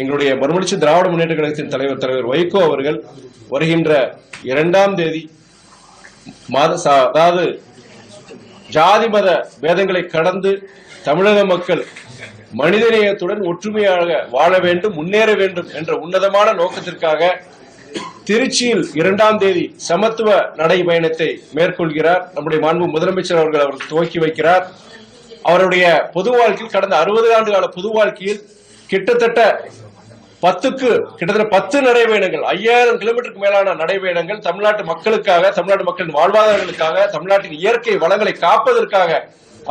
எங்களுடைய மறுமலர்ச்சி திராவிட முன்னேற்ற கழகத்தின் தலைவர் தலைவர் வைகோ அவர்கள் வருகின்ற இரண்டாம் தேதி மாத அதாவது ஜாதி மத பேதங்களை கடந்து தமிழக மக்கள் மனிதநேயத்துடன் ஒற்றுமையாக வாழ வேண்டும் முன்னேற வேண்டும் என்ற உன்னதமான நோக்கத்திற்காக திருச்சியில் இரண்டாம் தேதி சமத்துவ நடைபயணத்தை மேற்கொள்கிறார். நம்முடைய மாண்பு முதலமைச்சர் அவர்கள் அவர் துவக்கி வைக்கிறார். அவருடைய பொது வாழ்க்கையில் கடந்த அறுபது ஆண்டு கால பொது வாழ்க்கையில் கிட்டத்தட்ட பத்துக்கு கிட்டத்தட்ட பத்து நடைபயணங்கள் ஐயாயிரம் கிலோமீட்டருக்கு மேலான நடைபயணங்கள் தமிழ்நாட்டு மக்களுக்காக தமிழ்நாட்டு மக்களின் வாழ்வாதாரங்களுக்காக தமிழ்நாட்டின் இயற்கை வளங்களை காப்பதற்காக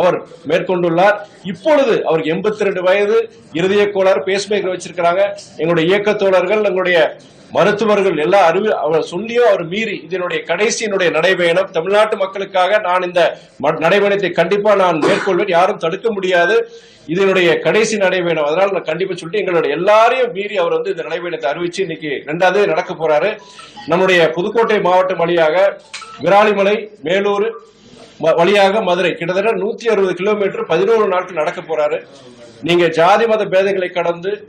அவர் மேற்கொண்டுள்ளார். இப்பொழுது அவருக்கு எண்பத்தி ரெண்டு வயது இருதய கோளாறு பேஸ்மேக்கர் வச்சிருக்கிறாங்க. எங்களுடைய இயக்க தோழர்கள் எங்களுடைய மருத்துவர்கள் எல்லா அறிவு அவர் சொல்லியும் அவர் மீறி இதனுடைய கடைசி என்னுடைய நடைபயணம். தமிழ்நாட்டு மக்களுக்காக நான் இந்த ம- நடைபயணத்தை கண்டிப்பா நான் மேற்கொள்வேன். யாரும் தடுக்க முடியாது. இதனுடைய கடைசி நடைபயணம். அதனால நான் கண்டிப்பா சொல்லிட்டு எங்களுடைய எல்லாரையும் மீறி அவர் வந்து இந்த நடைபயணத்தை அறிவிச்சு இன்னைக்கு ரெண்டாவது நடக்க போறாரு. நம்முடைய புதுக்கோட்டை மாவட்டம் வழியாக விராலிமலை மேலூர் வழியாக மதுரை. கிட்டத்தட்ட நூத்தி அறுபது கிலோமீட்டர் பதினோரு நாட்கள் நடக்க போறாரு. நீங்க ஜாதி மத பேதங்களை கடந்து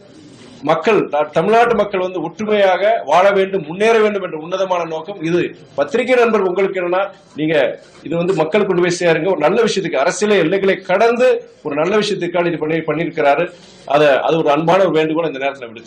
மக்கள் த- தமிழ்நாட்டு மக்கள் வந்து ஒற்றுமையாக வாழ வேண்டும் முன்னேற வேண்டும் என்ற உன்னதமான நோக்கம் இது. பத்திரிகை நண்பர் உங்களுக்கு என்னன்னா நீங்க இது வந்து மக்கள் கொண்டு போய் சேருங்க. ஒரு நல்ல விஷயத்துக்கு அரசியல எல்லைகளை கடந்து ஒரு நல்ல விஷயத்துக்காக இது பண்ணி பண்ணியிருக்கிறாரு. அதை அது ஒரு அன்பான ஒரு வேண்டுகோள் இந்த நேரத்தில் விடுத்து